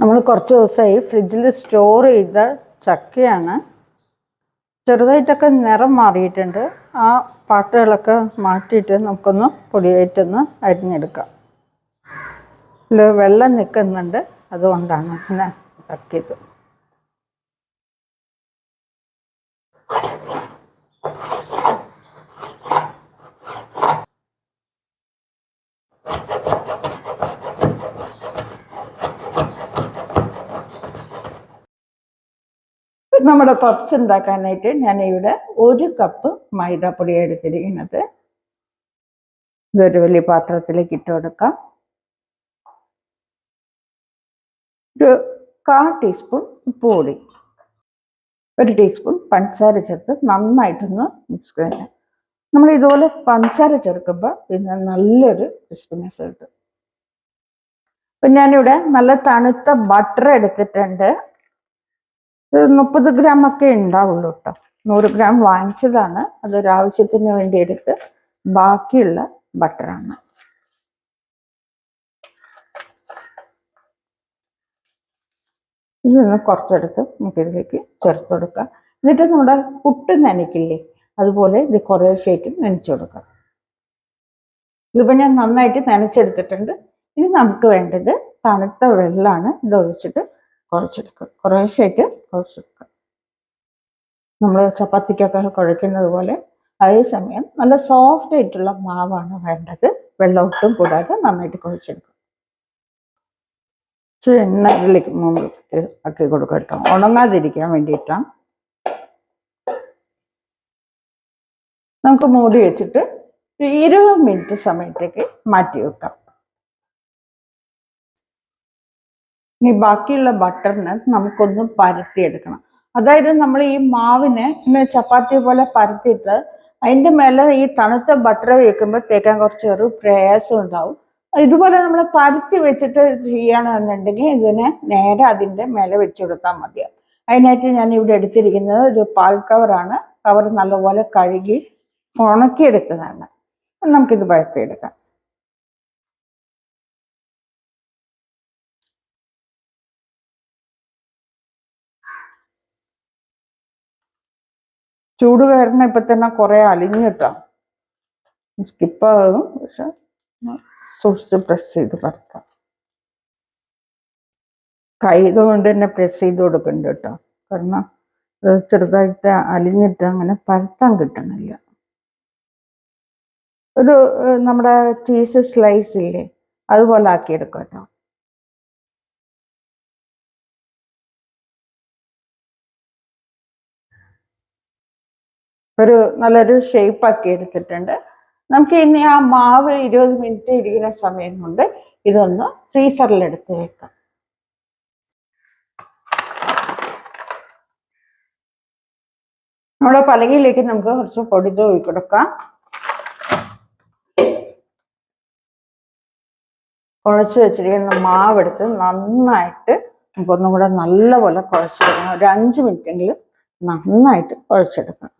നമ്മൾ കുറച്ച് ദിവസമായി ഫ്രിഡ്ജിൽ സ്റ്റോർ ചെയ്ത ചക്കയാണ്. ചെറുതായിട്ടൊക്കെ നിറം മാറിയിട്ടുണ്ട്. ആ പാട്ടുകളൊക്കെ മാറ്റിയിട്ട് നമുക്കൊന്ന് പൊടിയായിട്ടൊന്ന് അരിഞ്ഞെടുക്കാം. വെള്ളം നിൽക്കുന്നുണ്ട്. അതുകൊണ്ടാണ് ഇങ്ങനെ ഇതാക്കിയത്. നമ്മുടെ പപ്സ് ഉണ്ടാക്കാനായിട്ട് ഞാൻ ഇവിടെ ഒരു കപ്പ് മൈദാപ്പൊടി എടുത്തിരിക്കുന്നത്. ഇതൊരു വലിയ പാത്രത്തിലേക്ക് ഇട്ട് കൊടുക്കാം. ഒരു കാ ടീസ്പൂൺ ഉപ്പ് പൊടി ഒരു ടീസ്പൂൺ പഞ്ചസാര ചേർത്ത് നന്നായിട്ടൊന്ന് മിക്സ് ചെയ്യാം. നമ്മൾ ഇതുപോലെ പഞ്ചസാര ചേർക്കുമ്പോൾ ഇതിന് നല്ലൊരു ക്രിസ്പിനെസ് കിട്ടും. അപ്പം ഞാനിവിടെ നല്ല തണുത്ത ബട്ടർ എടുത്തിട്ടുണ്ട്. മുപ്പത് ഗ്രാം ഒക്കെ ഉണ്ടാവുള്ളൂ കേട്ടോ. നൂറ് ഗ്രാം വാങ്ങിച്ചതാണ്. അതൊരാവശ്യത്തിന് വേണ്ടി എടുത്ത് ബാക്കിയുള്ള ബട്ടറാണ് ഇതൊന്ന് കുറച്ചെടുത്ത് നമുക്കിതിലേക്ക് ചേർത്ത് കൊടുക്കാം എന്നിട്ട് നമ്മുടെ പുട്ട് നനയ്ക്കില്ലേ? അതുപോലെ ഇത് കുറേശ്ശായിട്ട് നനച്ചു കൊടുക്കാം ഇതിപ്പോൾ ഞാൻ നന്നായിട്ട് നനച്ചെടുത്തിട്ടുണ്ട്. ഇനി നമുക്ക് വേണ്ടത് തണുത്ത വെള്ളമാണ് ഇത് ഒഴിച്ചിട്ട് കുഴച്ചെടുക്കുക കുറേശ്ശായിട്ട് കുഴച്ചെടുക്കുക നമ്മൾ ചപ്പാത്തിക്കൊക്കെ കുഴയ്ക്കുന്നത് പോലെ അതേസമയം നല്ല സോഫ്റ്റ് ആയിട്ടുള്ള മാവാണ് വേണ്ടത്. വെള്ളം ഒട്ടും കൂടാതെ നന്നായിട്ട് കുഴച്ചെടുക്കും ഇച്ചിരി എണ്ണ ഇതിലേക്ക് നമ്മൾ ആക്കി കൊടുക്കുക കേട്ടോ. ഉണങ്ങാതിരിക്കാൻ വേണ്ടിയിട്ടാണ് നമുക്ക് മൂടി വെച്ചിട്ട് ഇരുപത് മിനിറ്റ് സമയത്തേക്ക് മാറ്റി വെക്കാം. ഇനി ബാക്കിയുള്ള ബട്ടറിന് നമുക്കൊന്ന് പരത്തിയെടുക്കണം. അതായത് നമ്മൾ ഈ മാവിനെ ഇങ്ങനെ ചപ്പാത്തി പോലെ പരത്തിയിട്ട് അതിന്റെ മേലെ ഈ തണുത്ത ബട്ടർ വെക്കുമ്പോൾ തേക്കാൻ കുറച്ച് ഒരു പ്രയാസം ഉണ്ടാവും. ഇതുപോലെ നമ്മൾ പരത്തി വെച്ചിട്ട് ചെയ്യണമെന്നുണ്ടെങ്കിൽ ഇതിനെ നേരെ അതിന്റെ മേലെ വെച്ച് കൊടുത്താൽ മതിയാവും അതിനായിട്ട് ഞാൻ ഇവിടെ എടുത്തിരിക്കുന്നത് ഒരു പാൽ കവറാണ് കവർ നല്ലപോലെ കഴുകി ഉണക്കിയെടുത്തതാണ്. നമുക്കിത് പരത്തിയെടുക്കാം. ചൂട് കാരണം ഇപ്പൊ തന്നെ കുറെ കിട്ടാം. സ്കിപ്പാകും പക്ഷെ സൂക്ഷിച്ച് പ്രസ് ചെയ്ത് പറക്കാം കൈ കൊണ്ട് തന്നെ പ്രസ് ചെയ്ത് കൊടുക്കുന്നുണ്ട് കേട്ടോ. കാരണം ചെറുതായിട്ട് അലിഞ്ഞിട്ട് അങ്ങനെ പരത്താൻ കിട്ടണില്ല. ഒരു നമ്മുടെ ചീസ് സ്ലൈസ് ഇല്ലേ അതുപോലെ ആക്കിയെടുക്കാം കേട്ടോ. ഒരു നല്ലൊരു ഷേപ്പ് ആക്കി എടുത്തിട്ടുണ്ട്. നമുക്ക് ഇനി ആ മാവ് ഇരുപത് മിനിറ്റ് ഇരിക്കുന്ന സമയം കൊണ്ട് ഇതൊന്ന് ഫ്രീസറിൽ എടുത്ത് വെക്കാം. നമ്മുടെ പലകയിലേക്ക് നമുക്ക് കുറച്ച് പൊടി തൂവി കൊടുക്കാം. കുഴച്ച് വെച്ചിരിക്കുന്ന മാവെടുത്ത് നന്നായിട്ട് നമുക്കൊന്നും കൂടെ നല്ലപോലെ കുഴച്ചെടുക്കണം ഒരു അഞ്ച് മിനിറ്റെങ്കിലും നന്നായിട്ട് കുഴച്ചെടുക്കണം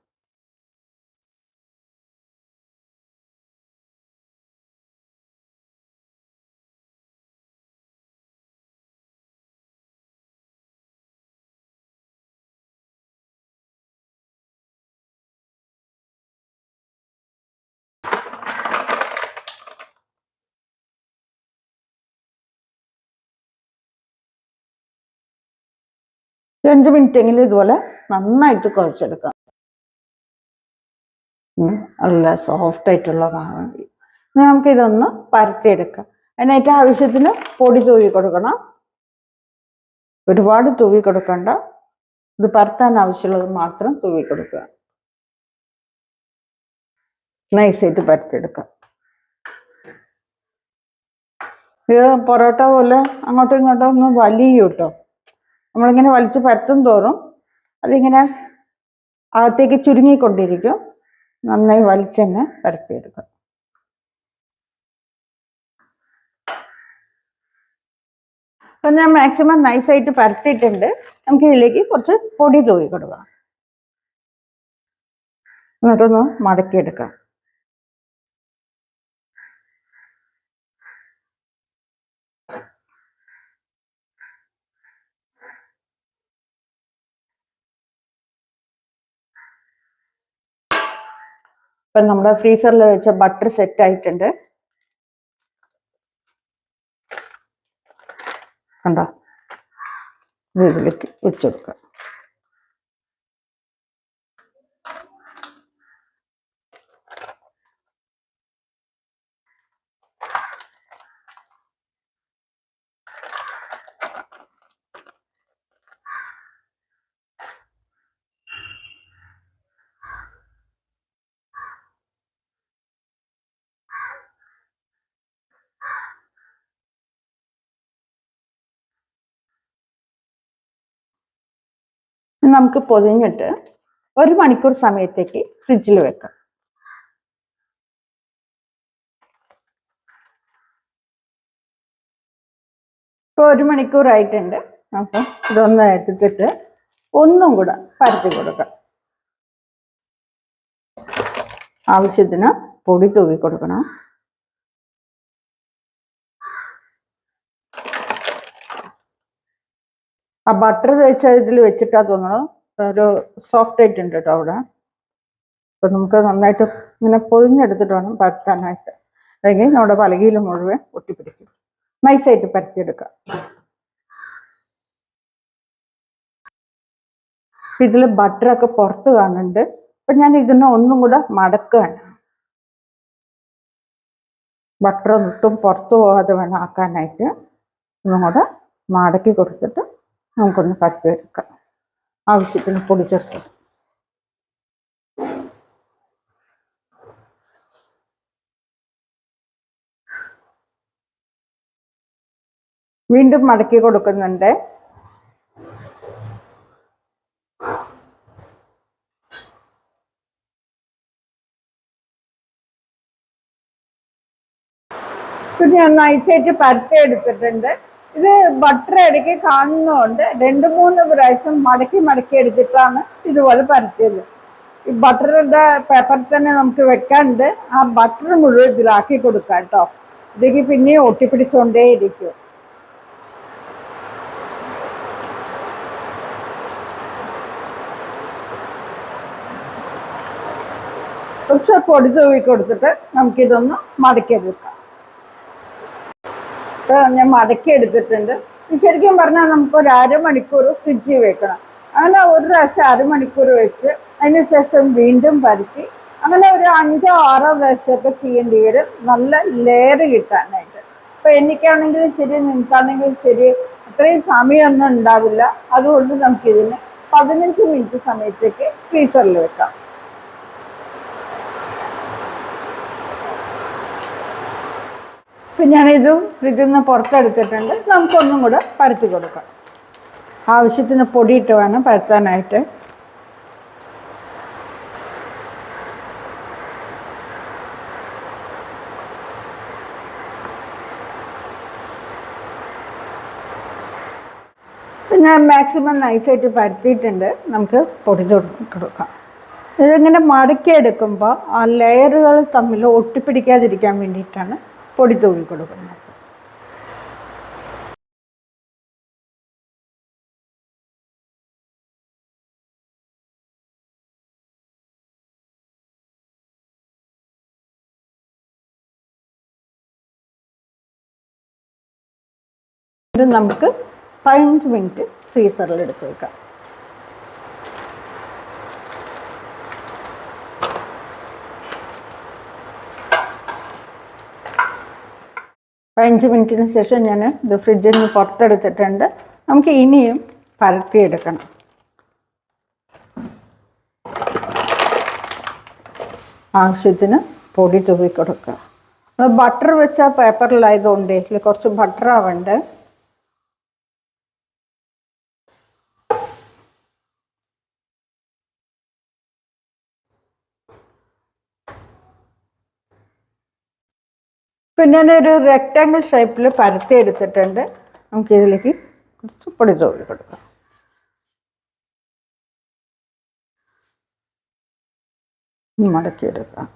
ഒരു മിനിറ്റ് എങ്കിലും ഇതുപോലെ നന്നായിട്ട് കുഴച്ചെടുക്കാം. നല്ല സോഫ്റ്റ് ആയിട്ടുള്ള മാവ് നമുക്ക് ഇതൊന്ന് പരത്തിയെടുക്കാം. അതിനായിട്ട് ആവശ്യത്തിന് പൊടി തൂവി കൊടുക്കണം. ഒരുപാട് തൂവി കൊടുക്കണ്ട. ഇത് പരത്താൻ ആവശ്യമുള്ളത് മാത്രം തൂവി കൊടുക്കുക. നൈസായിട്ട് പരത്തിയെടുക്കാം. ഇത് പൊറോട്ട പോലെ അങ്ങോട്ടും ഇങ്ങോട്ടും ഒന്ന് വലിയ കേട്ടോ. നമ്മളിങ്ങനെ വലിച്ച് പരത്തും തോറും അതിങ്ങനെ അകത്തേക്ക് ചുരുങ്ങിക്കൊണ്ടിരിക്കും. നന്നായി വലിച്ചെന്നെ പരത്തിയെടുക്കും. അപ്പൊ ഞാൻ മാക്സിമം നൈസായിട്ട് പരത്തിയിട്ടുണ്ട്. നമുക്ക് ഇതിലേക്ക് കുറച്ച് പൊടി തൂവി കൊടുക്കാം. എന്നിട്ടൊന്ന് മടക്കിയെടുക്കാം. ഇപ്പം നമ്മുടെ ഫ്രീസറിൽ വെച്ച ബട്ടർ സെറ്റ് ആയിട്ടുണ്ട്. കണ്ടോ? ഇത് ഇതിലേക്ക് വെച്ച് ഇനി നമുക്ക് പൊതിഞ്ഞിട്ട് ഒരു മണിക്കൂർ സമയത്തേക്ക് ഫ്രിഡ്ജിൽ വെക്കാം. ഇപ്പൊ ഒരു മണിക്കൂർ ആയിട്ടുണ്ട്. അപ്പം ഇതൊന്ന് എടുത്തിട്ട് ഒന്നും കൂടെ പരത്തി കൊടുക്കാം. ആവശ്യത്തിന് പൊടി തൂവി കൊടുക്കണം. ആ ബട്ടർ തേച്ച ഇതിൽ വെച്ചിട്ടാ തോന്നണം. ഒരു സോഫ്റ്റ് ആയിട്ട് ഉണ്ട് കേട്ടോ അവിടെ. അപ്പൊ നമുക്ക് നന്നായിട്ട് ഇങ്ങനെ പൊതിഞ്ഞെടുത്തിട്ട് വേണം പരത്താനായിട്ട്. അല്ലെങ്കിൽ നമ്മുടെ പലകയിൽ മുഴുവൻ ഒട്ടിപ്പിടിക്കും നൈസായിട്ട് പരത്തിയെടുക്കാം. ഇതിൽ ബട്ടറൊക്കെ പുറത്ത് കാണുന്നുണ്ട്. അപ്പൊ ഞാൻ ഇതിനെ ഒന്നും കൂടെ മടക്കുകയാണ്. ബട്ടർ ഒട്ടും പുറത്തു പോകാതെ വേണം ആക്കാനായിട്ട്. ഒന്നും കൂടെ മടക്കി കൊടുത്തിട്ട് നമുക്കൊന്ന് പരത്തിയെടുക്കാം ആവശ്യത്തിന് പൊടി ചേർത്ത്. വീണ്ടും മടക്കി കൊടുക്കുന്നുണ്ട്. പിന്നെ ഞാൻ നൈസായിട്ട് പരത്തി എടുത്തിട്ടുണ്ട്. ഇത് ബട്ടർ ഇടയ്ക്ക് കാണുന്നതുകൊണ്ട് രണ്ട് മൂന്ന് പ്രാവശ്യം മടക്കി മടക്കി എടുത്തിട്ടാണ് ഇതുപോലെ പരത്തിയത്. ഈ ബട്ടറിന്റെ പേപ്പറിൽ തന്നെ നമുക്ക് വെക്കാണ്ട് ആ ബട്ടർ മുഴുവൻ ഇതിലാക്കി കൊടുക്കാം കേട്ടോ. ഇതേക്ക് പിന്നെയും ഒട്ടിപ്പിടിച്ചുകൊണ്ടേ ഇരിക്കും. കുറച്ച് പൊടി തൂവി കൊടുത്തിട്ട് നമുക്കിതൊന്ന് മടക്കി എടുക്കാം. ഇപ്പൊ ഞാൻ മടക്കി എടുത്തിട്ടുണ്ട്. ശരിക്കും പറഞ്ഞാൽ നമുക്ക് ഒരു അരമണിക്കൂർ ഫ്രിഡ്ജിൽ വെക്കണം. അങ്ങനെ ഒരു പ്രാവശ്യം അരമണിക്കൂർ വെച്ച് അതിന് ശേഷം വീണ്ടും പരത്തി. അങ്ങനെ ഒരു അഞ്ചോ ആറോ പ്രാവശ്യമൊക്കെ ചെയ്യേണ്ടി വരും. നല്ല ലെയർ കിട്ടാനായിട്ട്. ഇപ്പം എനിക്കാണെങ്കിലും ശരി നിനക്കാണെങ്കിലും ശരി അത്രയും സമയമൊന്നും ഉണ്ടാവില്ല. അതുകൊണ്ട് നമുക്കിതിന് പതിനഞ്ച് മിനിറ്റ് സമയത്തേക്ക് ഫ്രീസറിൽ വെക്കാം. ഇപ്പം ഇതും ഫ്രിഡ്ജിൽ നിന്ന് പുറത്തെടുത്തിട്ടുണ്ട്. നമുക്കൊന്നും കൂടെ പരത്തി കൊടുക്കാം. ആവശ്യത്തിന് പൊടിയിട്ട് വേണം പരത്താനായിട്ട്. ഞാൻ മാക്സിമം നൈസായിട്ട് പരത്തിയിട്ടുണ്ട്. നമുക്ക് പൊടി തൊട്ട് കൊടുക്കാം. ഇതിങ്ങനെ മടക്കിയെടുക്കുമ്പോൾ ആ ലെയറുകൾ തമ്മിൽ ഒട്ടിപ്പിടിക്കാതിരിക്കാൻ വേണ്ടിയിട്ടാണ് പൊടി തൂവി കൊടുക്കുന്നത്. ഇത് നമുക്ക് പതിനഞ്ച് മിനിറ്റ് ഫ്രീസറിൽ എടുത്ത് വെക്കാം. പതിനഞ്ച് മിനിറ്റിന് ശേഷം ഞാൻ ഇത് ഫ്രിഡ്ജിൽ നിന്ന് പുറത്തെടുത്തിട്ടുണ്ട്. നമുക്ക് ഇനിയും പരത്തിയെടുക്കണം. ആവശ്യത്തിന് പൊടി തൂവി കൊടുക്കുക. ബട്ടർ വെച്ച പേപ്പറിലായതുകൊണ്ട് ഇതിൽ കുറച്ച് ബട്ടർ ആവണ്ട്? പിന്നെ ഞാനൊരു റെക്റ്റാങ്കിൾ ഷേപ്പിൽ പരത്തി എടുത്തിട്ടുണ്ട്. നമുക്ക് ഇതിലേക്ക് കുറച്ച് പൊടി തോഴി കൊടുക്കാം. മടക്കിയെടുക്കാം.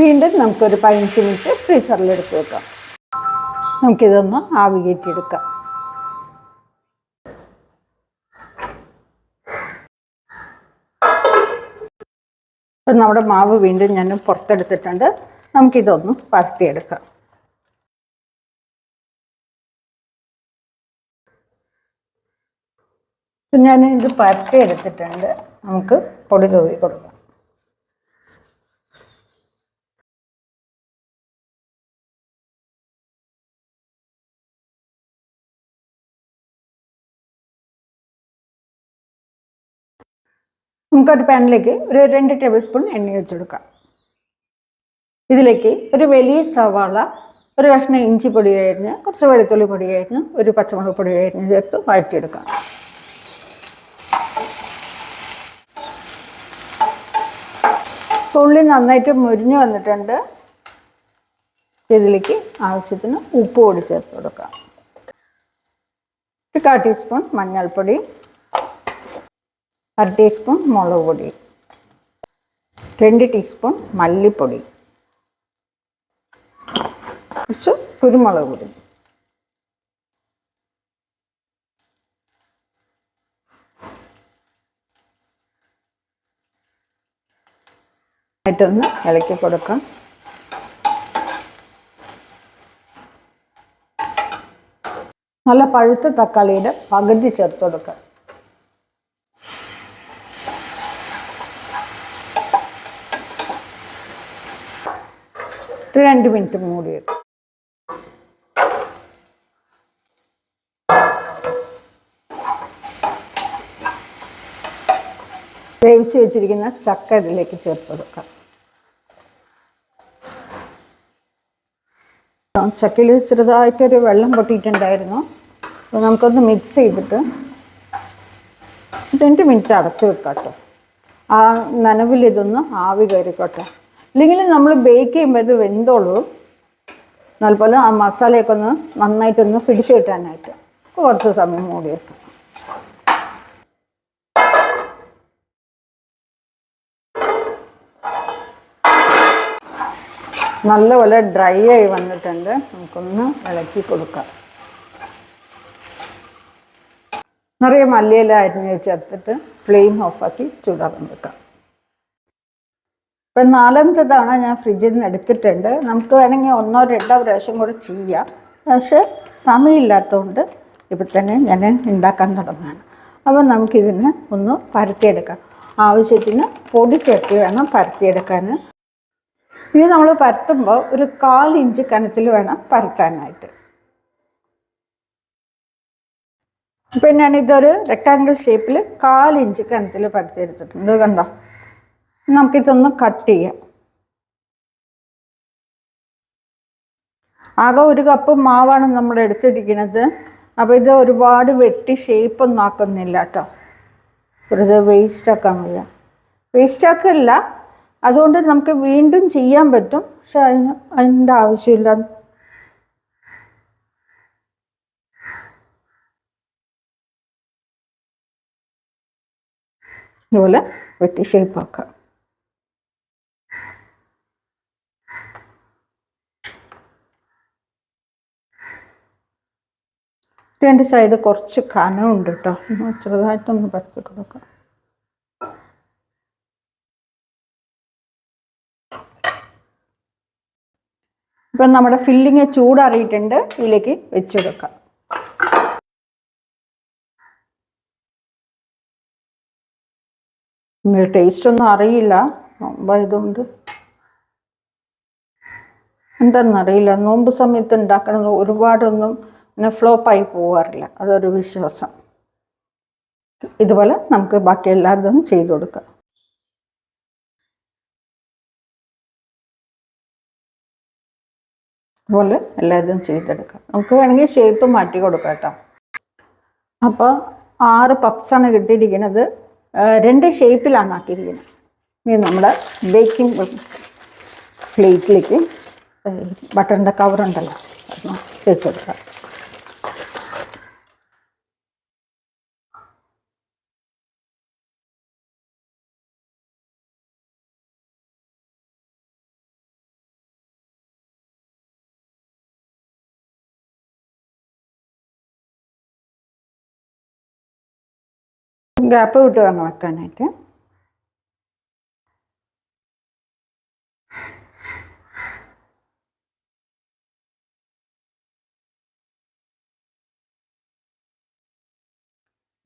വീണ്ടും നമുക്കൊരു പതിനഞ്ച് മിനിറ്റ് ഫ്രീസറിൽ എടുത്ത് വെക്കാം. നമുക്കിതൊന്ന് ആവി ഇപ്പം നമ്മുടെ മാവ് വീണ്ടും ഞാൻ പുറത്തെടുത്തിട്ടുണ്ട്. നമുക്കിതൊന്ന് പരത്തിയെടുക്കാം. ഞാൻ ഇത് പരത്തിയെടുത്തിട്ടുണ്ട്. നമുക്ക് പൊടി തൂവി കൊടുക്കാം. നമുക്കൊരു പാനിലേക്ക് ഒരു രണ്ട് ടേബിൾ സ്പൂൺ എണ്ണ ഒഴിച്ച് കൊടുക്കാം. ഇതിലേക്ക് ഒരു വലിയ സവാള ഒരു കഷ്ണം ഇഞ്ചി പൊടി കഴിഞ്ഞ് കുറച്ച് വെളുത്തുള്ളി പൊടി കഴിഞ്ഞ് ഒരു പച്ചമുളക് പൊടി കഴിഞ്ഞ് ചേർത്ത് വഴറ്റിയെടുക്കാം. ഉള്ളി നന്നായിട്ട് മുരിഞ്ഞു വന്നിട്ടുണ്ട്. ഇതിലേക്ക് ആവശ്യത്തിന് ഉപ്പ് പൊടി ചേർത്ത് കൊടുക്കാം. ഒരു കാ ടീസ്പൂൺ മഞ്ഞൾപ്പൊടി അര ടീസ്പൂൺ മുളക് പൊടി രണ്ട് ടീസ്പൂൺ മല്ലിപ്പൊടി കുറച്ച് കുരുമുളക് പൊടി. ആയിട്ടൊന്ന് ഇളക്കി കൊടുക്കാം. നല്ല പഴുത്ത തക്കാളിയുടെ പകുതി ചേർത്ത് കൊടുക്കാം. ഒരു രണ്ട് മിനിറ്റ് മൂടി വെക്കും. വേവിച്ച് വെച്ചിരിക്കുന്ന ചക്ക ഇതിലേക്ക് ചേർത്ത് കൊടുക്കാം. ചക്കയിൽ ചെറുതായിട്ടൊരു വെള്ളം പൊട്ടിയിട്ടുണ്ടായിരുന്നു. അപ്പോൾ നമുക്കൊന്ന് മിക്സ് ചെയ്തിട്ട് രണ്ട് മിനിറ്റ് അടച്ചു വെക്കാം കേട്ടോ ആ നനവിൽ ഇതൊന്ന് ആവി കയറിക്കോട്ടെ. ഇല്ലെങ്കിൽ നമ്മൾ ബേക്ക് ചെയ്യുമ്പോൾ ഇത് വെന്തോളൂ. നല്ലപോലെ ആ മസാലയൊക്കെ ഒന്ന് നന്നായിട്ടൊന്ന് പിടിച്ചു കിട്ടാനായിട്ട്. കുറച്ച് സമയം മൂടി വെക്കാം. നല്ലപോലെ ഡ്രൈ ആയി വന്നിട്ടുണ്ട്. നമുക്കൊന്ന് ഇളക്കി കൊടുക്കാം. നിറയെ മല്ലിയില അരിഞ്ഞ് ചേർത്തിട്ട് ഫ്ലെയിം ഓഫാക്കി ചൂടാക്കാൻ വെക്കാം. ഇപ്പം നാലാമത്തെ തവണ ഞാൻ ഫ്രിഡ്ജിൽ നിന്ന് എടുത്തിട്ടുണ്ട്. നമുക്ക് വേണമെങ്കിൽ ഒന്നോ രണ്ടോ പ്രാവശ്യം കൂടെ ചെയ്യാം. പക്ഷെ സമയമില്ലാത്തതുകൊണ്ട് ഇപ്പം തന്നെ ഞാൻ ഉണ്ടാക്കാൻ തുടങ്ങുകയാണ്. അപ്പോൾ നമുക്കിതിന് ഒന്ന് പരത്തിയെടുക്കാം. ആവശ്യത്തിന് പൊടി ചേർത്ത് വേണം പരത്തിയെടുക്കാൻ. ഇനി നമ്മൾ പരത്തുമ്പോൾ ഒരു കാൽ ഇഞ്ച് കനത്തിൽ വേണം പരത്താനായിട്ട്. ഇപ്പം ഞാനിതൊരു റെക്ടാങ്കിൾ ഷേപ്പിൽ കാൽ ഇഞ്ച് കനത്തിൽ പരത്തിയെടുത്തിട്ടുണ്ട്. കണ്ടോ? നമുക്കിതൊന്ന് കട്ട് ചെയ്യാം. ആകെ ഒരു കപ്പ് മാവാണ് നമ്മൾ എടുത്തിരിക്കുന്നത്. അപ്പോൾ ഇത് ഒരുപാട് വെട്ടി ഷേപ്പൊന്നും ആക്കുന്നില്ല കേട്ടോ വെറുതെ വേസ്റ്റ് ആക്കാൻ വയ്യ. വേസ്റ്റ് ആക്കല്ല. അതുകൊണ്ട് നമുക്ക് വീണ്ടും ചെയ്യാൻ പറ്റും. പക്ഷെ അതിന് അതിന്റെ ആവശ്യമില്ല. ഇതുപോലെ വെട്ടി ഷേപ്പാക്കാം രണ്ട് സൈഡ് കുറച്ച് കനമുണ്ട് കേട്ടോ ചെറുതായിട്ടൊന്ന് പരത്തി കൊടുക്കാം. ഇപ്പം നമ്മുടെ ഫില്ലിങ് ചൂടറിയിട്ടുണ്ട് ഇതിലേക്ക് വെച്ചെടുക്കാം. ടേസ്റ്റ് ഒന്നും അറിയില്ല. നോമ്പായതുകൊണ്ട് എന്താണെന്നറിയില്ല നോമ്പ് സമയത്ത് ഉണ്ടാക്കണമെന്ന് ഒരുപാടൊന്നും പിന്നെ ഫ്ലോപ്പായി പോകാറില്ല അതൊരു വിശ്വാസം. ഇതുപോലെ നമുക്ക് ബാക്കി എല്ലാതും ചെയ്തു കൊടുക്കാം. അതുപോലെ എല്ലാതും ചെയ്തെടുക്കാം. നമുക്ക് വേണമെങ്കിൽ ഷേപ്പ് മാറ്റി കൊടുക്കാം കേട്ടോ. അപ്പോൾ ആറ് പപ്സാണ് കിട്ടിയിരിക്കുന്നത്. രണ്ട് ഷേപ്പിലാണ് ആക്കിയിരിക്കുന്നത്. ഇനി നമ്മുടെ ബേക്കിംഗ് പ്ലേറ്റിലേക്ക് ബട്ടറിന്റെ കവറുണ്ടല്ലോ തേച്ചെടുക്കാം ഗ്യാപ്പ് വിട്ട് വേണം വെക്കാനായിട്ട്.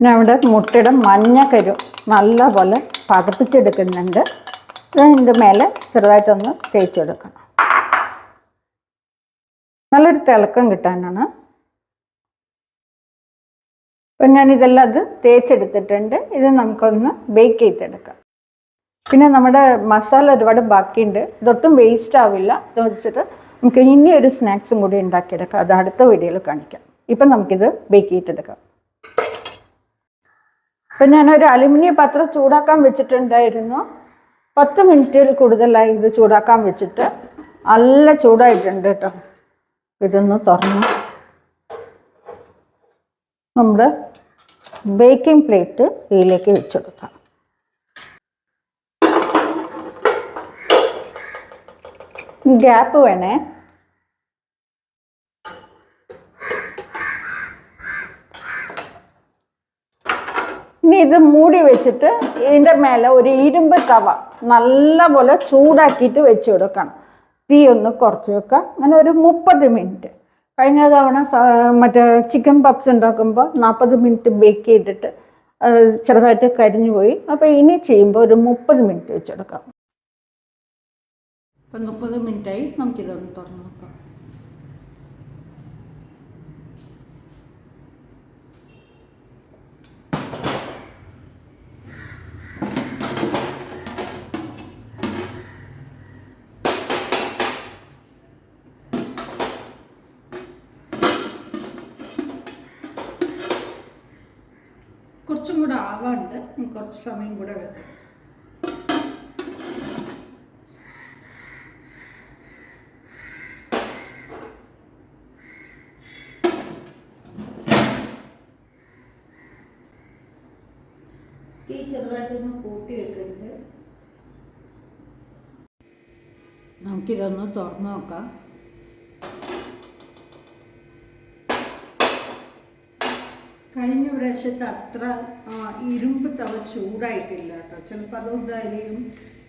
പിന്നെ അവിടെ മുട്ടയുടെ മഞ്ഞ കരു നല്ലപോലെ പതപ്പിച്ചെടുക്കുന്നുണ്ട്. അതിന്റെ മേലെ ചെറുതായിട്ടൊന്ന് തേച്ചെടുക്കണം നല്ലൊരു തിളക്കം കിട്ടാനാണ്. അപ്പം ഞാൻ ഇതെല്ലാം അത് തേച്ചെടുത്തിട്ടുണ്ട്. ഇത് നമുക്കൊന്ന് ബേക്ക് ചെയ്തെടുക്കാം. പിന്നെ നമ്മുടെ മസാല ഒരുപാട് ബാക്കിയുണ്ട്. ഇതൊട്ടും വേസ്റ്റ് ആവില്ല. എന്ന് വെച്ചിട്ട് നമുക്ക് ഇനി ഒരു സ്നാക്സും കൂടി ഉണ്ടാക്കിയെടുക്കാം. അത് അടുത്ത വീഡിയോയിൽ കാണിക്കാം. ഇപ്പം നമുക്കിത് ബേക്ക് ചെയ്തെടുക്കാം. ഇപ്പം ഞാനൊരു അലുമിനിയം പാത്രം ചൂടാക്കാൻ വെച്ചിട്ടുണ്ടായിരുന്നു. പത്ത് മിനിറ്റിൽ കൂടുതലായി ഇത് ചൂടാക്കാൻ വെച്ചിട്ട് നല്ല ചൂടായിട്ടുണ്ട് കേട്ടോ ഇതൊന്ന് തുറന്നു. നമ്മുടെ ബേക്കിംഗ് പ്ലേറ്റ് ഇതിലേക്ക് വെച്ചെടുക്കാം. ഗ്യാപ്പ് വേണേ. ഇനി ഇത് മൂടി വെച്ചിട്ട് ഇതിന്റെ മേലെ ഒരു ഇരുമ്പ് തവ നല്ലപോലെ ചൂടാക്കിയിട്ട് വെച്ച് കൊടുക്കണം. തീ ഒന്ന് കുറച്ച് വെക്കാം. അങ്ങനെ ഒരു മുപ്പത് മിനിറ്റ്. കഴിഞ്ഞ തവണ മറ്റേ ചിക്കൻ പപ്സ് ഉണ്ടാക്കുമ്പോൾ നാൽപ്പത് മിനിറ്റ് ബേക്ക് ചെയ്തിട്ട് ചെറുതായിട്ട് കരിഞ്ഞു പോയി. അപ്പോൾ ഇനി ചെയ്യുമ്പോൾ ഒരു മുപ്പത് മിനിറ്റ് വെച്ചെടുക്കാം. ഇപ്പം മുപ്പത് മിനിറ്റായി നമുക്കിതൊന്ന് തുറന്ന് നോക്കാം. കുറച്ചും കൂടെ ആവാണ്ട് കുറച്ച് സമയം കൂടെ വെക്കാം. തീ ചെറുതായിട്ടൊന്ന് കൂട്ടി വെക്കുന്നുണ്ട് നമുക്കിതൊന്ന് തുറന്നു നോക്കാം. കഴിഞ്ഞ പ്രാവശ്യത്തെ അത്ര ഇരുമ്പ് തവ ചൂടായിട്ടില്ല കേട്ടോ. ചിലപ്പോൾ അതുകൊണ്ടായിരിക്കും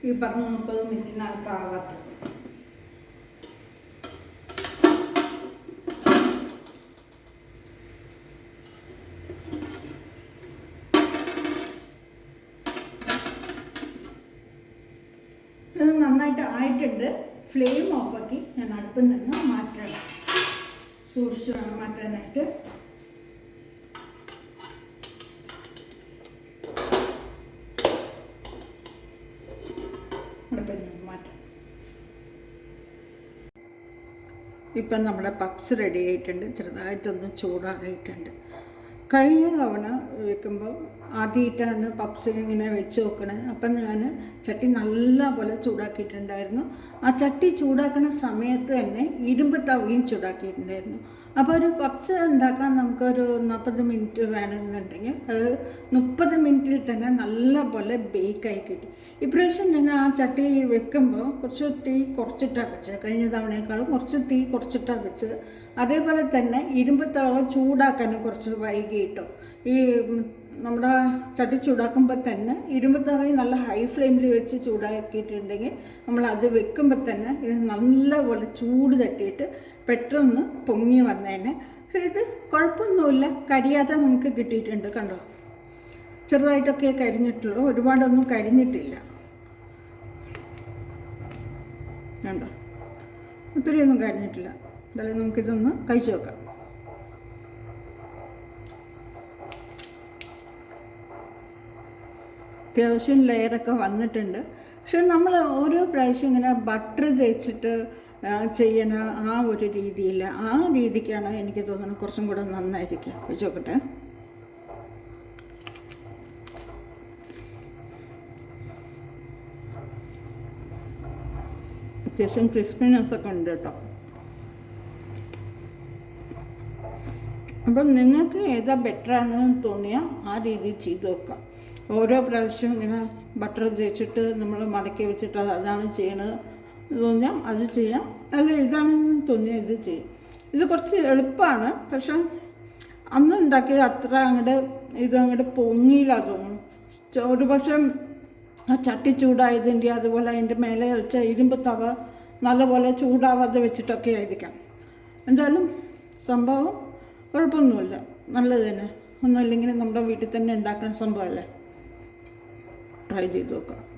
ഈ പറഞ്ഞ മുപ്പത് മിനിറ്റിനകത്ത് ഇത് നന്നായിട്ട് ആയിട്ടുണ്ട് ഫ്ലെയിം ഓഫാക്കി ഞാൻ അടുപ്പിൽ നിന്ന് മാറ്റണം സൂക്ഷിച്ച് വേണം മാറ്റാനായിട്ട് അടുപ്പിൽ നിന്ന് മാറ്റാം ഇപ്പം നമ്മുടെ പപ്സ് റെഡി ആയിട്ടുണ്ട്. ചെറുതായിട്ടൊന്ന് ചൂടാറിയിട്ടുണ്ട്. കഴിഞ്ഞ തവണ വെക്കുമ്പോൾ ആദ്യമായിട്ടാണ് പപ്സ് ഇങ്ങനെ വെച്ച് നോക്കണേ അപ്പം ഞാൻ ചട്ടി നല്ലപോലെ ചൂടാക്കിയിട്ടുണ്ടായിരുന്നു. ആ ചട്ടി ചൂടാക്കുന്ന സമയത്ത് തന്നെ ഇരുമ്പ് തവയും ചൂടാക്കിയിട്ടുണ്ടായിരുന്നു. അപ്പോൾ ഒരു പപ്സ് ഉണ്ടാക്കാൻ നമുക്കൊരു നാൽപ്പത് മിനിറ്റ് വേണമെന്നുണ്ടെങ്കിൽ അത് മുപ്പത് മിനിറ്റിൽ തന്നെ നല്ലപോലെ ബേക്കായി കിട്ടി. ഇപ്രാവശ്യം ഞാൻ ആ ചട്ടി വെക്കുമ്പോൾ കുറച്ച് തീ കുറച്ചിട്ടാണ് വെച്ചത്. കഴിഞ്ഞ തവണയേക്കാളും കുറച്ച് തീ കുറച്ചിട്ടാണ് വെച്ചത്. അതേപോലെ തന്നെ ഇരുമ്പ് തവ ചൂടാക്കാനും കുറച്ച് വൈകിട്ടോ ഈ നമ്മുടെ ചട്ടി ചൂടാക്കുമ്പോൾ തന്നെ ഇരുമ്പ് തവയും നല്ല ഹൈ ഫ്ലെയിമിൽ വെച്ച് ചൂടാക്കിയിട്ടുണ്ടെങ്കിൽ നമ്മൾ അത് വെക്കുമ്പോൾ തന്നെ ഇത് നല്ലപോലെ ചൂട് തട്ടിയിട്ട് പെട്ടെന്ന് പൊങ്ങി വന്നേനെ. ഇത് കുഴപ്പമൊന്നുമില്ല. കരിയാതെ നമുക്ക് കിട്ടിയിട്ടുണ്ട് കണ്ടോ? ചെറുതായിട്ടൊക്കെ കരിഞ്ഞിട്ടുള്ളൂ. ഒരുപാടൊന്നും കരിഞ്ഞിട്ടില്ല. കണ്ടോ? ഒത്തിരിയൊന്നും കരിഞ്ഞിട്ടില്ല. എന്തായാലും നമുക്കിതൊന്ന് കഴിച്ചു നോക്കാം അത്യാവശ്യം ലെയറൊക്കെ വന്നിട്ടുണ്ട്. പക്ഷെ നമ്മൾ ഓരോ പ്രാവശ്യം ഇങ്ങനെ ബട്ടർ തേച്ചിട്ട് ചെയ്യണ ആ ഒരു രീതിയിൽ ആ രീതിക്കാണ് എനിക്ക് തോന്നുന്നത് കുറച്ചും കൂടെ നന്നായിരിക്കുക. കഴിച്ചു നോക്കട്ടെ. അത്യാവശ്യം ക്രിസ്പിനെസ് ഒക്കെ ഉണ്ട് കേട്ടോ. അപ്പം നിങ്ങൾക്ക് ഏതാ ബെറ്റർ ആണെന്ന് തോന്നിയാൽ ആ രീതിയിൽ ചെയ്ത് നോക്കാം ഓരോ പ്രാവശ്യം ഇങ്ങനെ ബട്ടർ തേച്ചിട്ട് നമ്മൾ മടക്കി വെച്ചിട്ട് അത് അതാണ് ചെയ്യണത് തോന്നിയാൽ അത് ചെയ്യാം. അല്ല ഇതാണെന്ന് തോന്നിയാൽ ഇത് ചെയ്യും. ഇത് കുറച്ച് എളുപ്പമാണ് പക്ഷെ അന്ന് ഉണ്ടാക്കിയത് അത്ര അങ്ങോട്ട് ഇത് അങ്ങോട്ട് പൊങ്ങിയില്ല തോന്നുന്നു. ഒരു പക്ഷേ ആ ചട്ടി ചൂടായതിന്റെ അതുപോലെ അതിന്റെ മേലെ വെച്ച ഇരുമ്പ് തവ നല്ലപോലെ ചൂടാവാതെ വെച്ചിട്ടൊക്കെ ആയിരിക്കാം. എന്തായാലും സംഭവം കുഴപ്പമൊന്നുമില്ല. നല്ലത് തന്നെ. ഒന്നുമില്ലെങ്കിലും നമ്മുടെ വീട്ടിൽ തന്നെ ഉണ്ടാക്കുന്ന സംഭവമല്ലേ? ട്രൈ ചെയ്ത് നോക്കാം.